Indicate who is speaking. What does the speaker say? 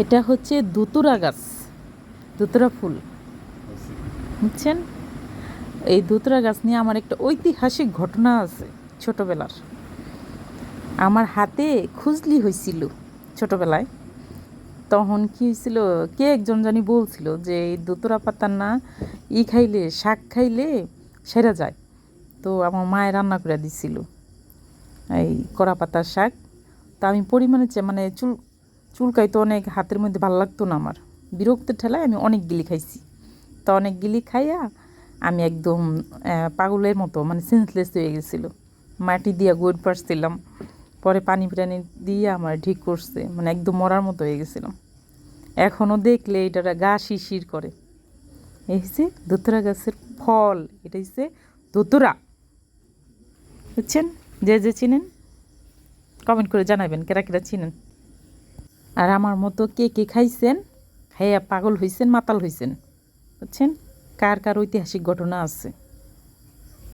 Speaker 1: এটা হচ্ছে দুতুরা গাছ, দুতুরা ফুল। বুঝছেন? এই দুতুরা গাছ নিয়ে আমার একটা ঐতিহাসিক ঘটনা আছে ছোটবেলার। আমার হাতে খুজলি হয়েছিল ছোটবেলায়। তখন কি হয়েছিল কে একজন জানি বলছিল যে, এই দুতুরা পাতার না, ই খাইলে, শাক খাইলে সেরা যায়। তো আমার মায়ের রান্না করে দিছিল, এই কড়া পাতার শাক। তা আমি পরিমাণে মানে চুল চুলকাই তো অনেক হাতের মধ্যে ভালো লাগতো না আমার। বিরক্তের ঠেলায় আমি অনেক গিলি খাইছি। তো অনেক গিলি খাইয়া আমি একদম পাগলের মতো মানে সেন্সলেস হয়ে গেছিল। মাটি দিয়া গোট পারছিলাম পরে পানি টানি দিয়ে আমার ঠিক করছে মানে একদম মরার মতো হয়ে গেছিলাম। এখনও দেখলে এটা গা শিশির করে। এই হচ্ছে দোতরা গাছের ফল, এটা হচ্ছে দোতরা বুঝছেন? যে যে চিনেন কমেন্ট করে জানাবেন, কেরা কেরা চিনেন? আর আমার মতো কে কে খাইছেন? খাইয়া পাগল হইছেন, মাতাল হইছেন? বুঝছেন? কার কার ঐতিহাসিক ঘটনা আছে?